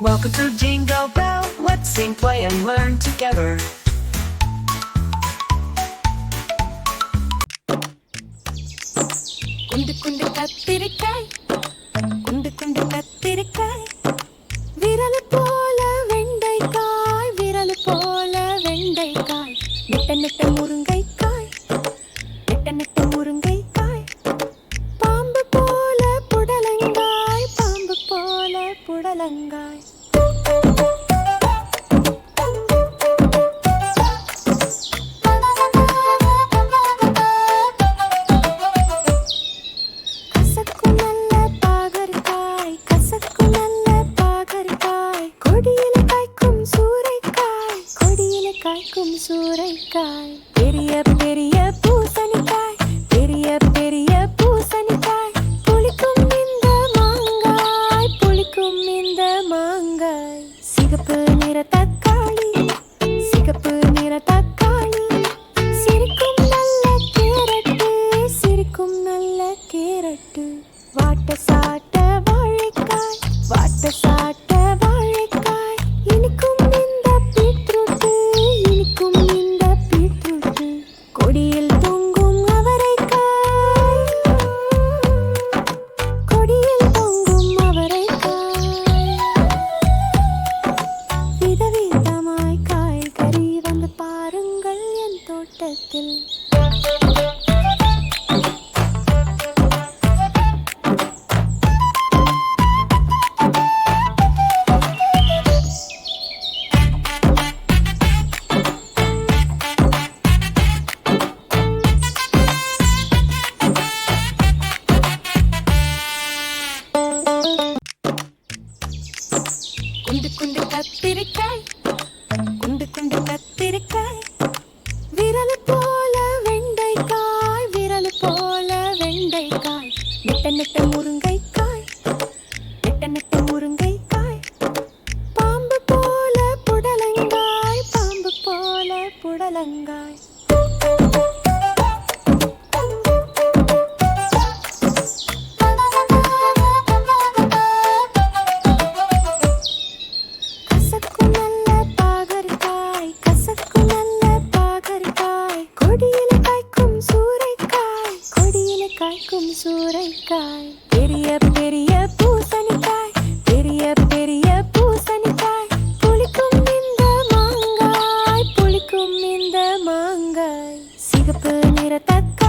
Welcome to Jingle Bell. Let's sing, play, and learn together. குண்டு குண்டு கத்திரிக்காய் கலங்காய் கசக்கு காய்க்கும் சூறைக்காய். சிகப்பு நிற தக்காளி சிகப்பு நிற தக்காளி. சிரிக்கும் நல்ல கேரட்டு சிரிக்கும் நல்ல கேரட்டு. வாட்ட சாட்ட வாழைக்காய் வாட்ட சாட்ட தோட்டத்தில் குண்டு குண்டு கத்திரிக்காய் நெட்ட நெட்ட முருங்கைக்காய் பாம்பு போல புடலங்காய் பாம்பு போல புடலங்காய். காய்க்கும் சூறைக்காய். பெரிய பெரிய மாங்காய் சிகப்பு நிற தக்காளி சிகப்பு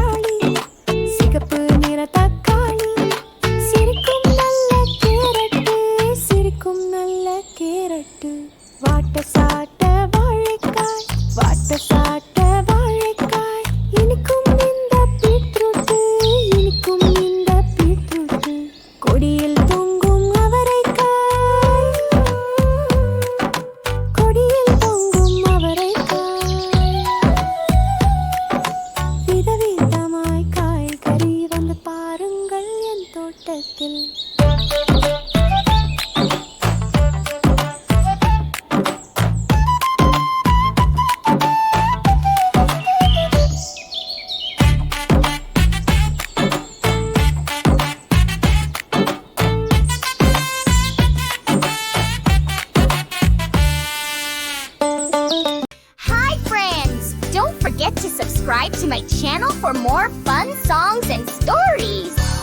தோட்டத்தில் Hi, friends! Don't forget to subscribe to my channel for more fun songs and stories.